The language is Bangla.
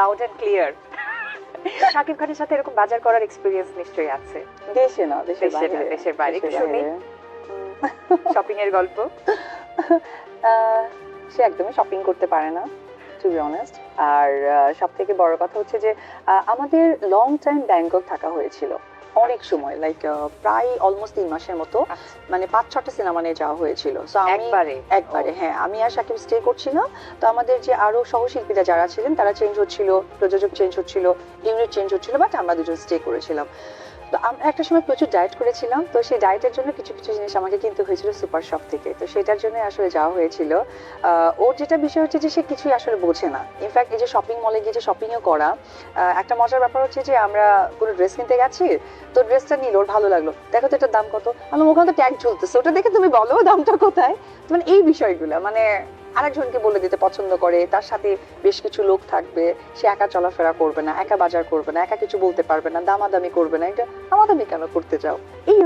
লাউড অ্যান্ড ক্লিয়ার শাকিব খানের সাথে এরকম বাজার করার এক্সপিরিয়েন্স নিশ্চয়ই আছে। দেশে না দেশের বাইরে। দেশের বাইরে। একটু শুনি। শপিং এর গল্প। সে একদমই শপিং করতে পারে না টু বি অনেস্ট আর সব থেকে বড় কথা হচ্ছে যে আমাদের লং টাইম ব্যাংকক থাকা হয়েছিল। অনেক সময় লাইক প্রায় অলমোস্ট তিন মাসের মতো। মানে পাঁচ ছটা সিনেমা নিয়ে যাওয়া হয়েছিল। সো আমি একবারে? একবারে হ্যাঁ আমি আর সাকিব স্টে করছিলাম তো আমাদের যে আরও সহশিল্পীরা যারা ছিলেন তারা চেঞ্জ হচ্ছিল প্রযোজক চেঞ্জ হচ্ছিল ইউনিট চেঞ্জ হচ্ছিল বাট আমরা দুজন স্টে করেছিলাম। তো আমি একটা সময় প্রচুর ডায়েট করেছিলাম, তো সেই ডায়েটের জন্য কিছু কিছু জিনিস আমাকে কিনতে হয়েছিল সুপার শপ থেকে। তো সেটার জন্য আসলে যাওয়া হয়েছিল। ওর যেটা বিষয় হচ্ছে যে সে কিছুই আসলে বোঝে না। ইনফ্যাক্ট এই যে শপিং মলে গিয়ে যে শপিংও করা একটা মজার ব্যাপার হচ্ছে যে আমরা কোনো ড্রেস কিনতে গেছি, তো ড্রেসটা নিল, ওর ভালো লাগল। দেখো তো এটার দাম কত? আমি ওখানে তো ট্যাগ ঝুলতেছে। ওটা দেখে তুমি বলো, দামটা কোথায়? মানে এই বিষয়গুলো মানে আরেকজনকে বলে দিতে পছন্দ করে, তার সাথে বেশ কিছু লোক থাকবে, সে একা চলাফেরা করবে না, একা বাজার করবে না, একা কিছু বলতে পারবে না, দামাদামি করবে না, এটা দামাদামি কেন করতে চাও? এই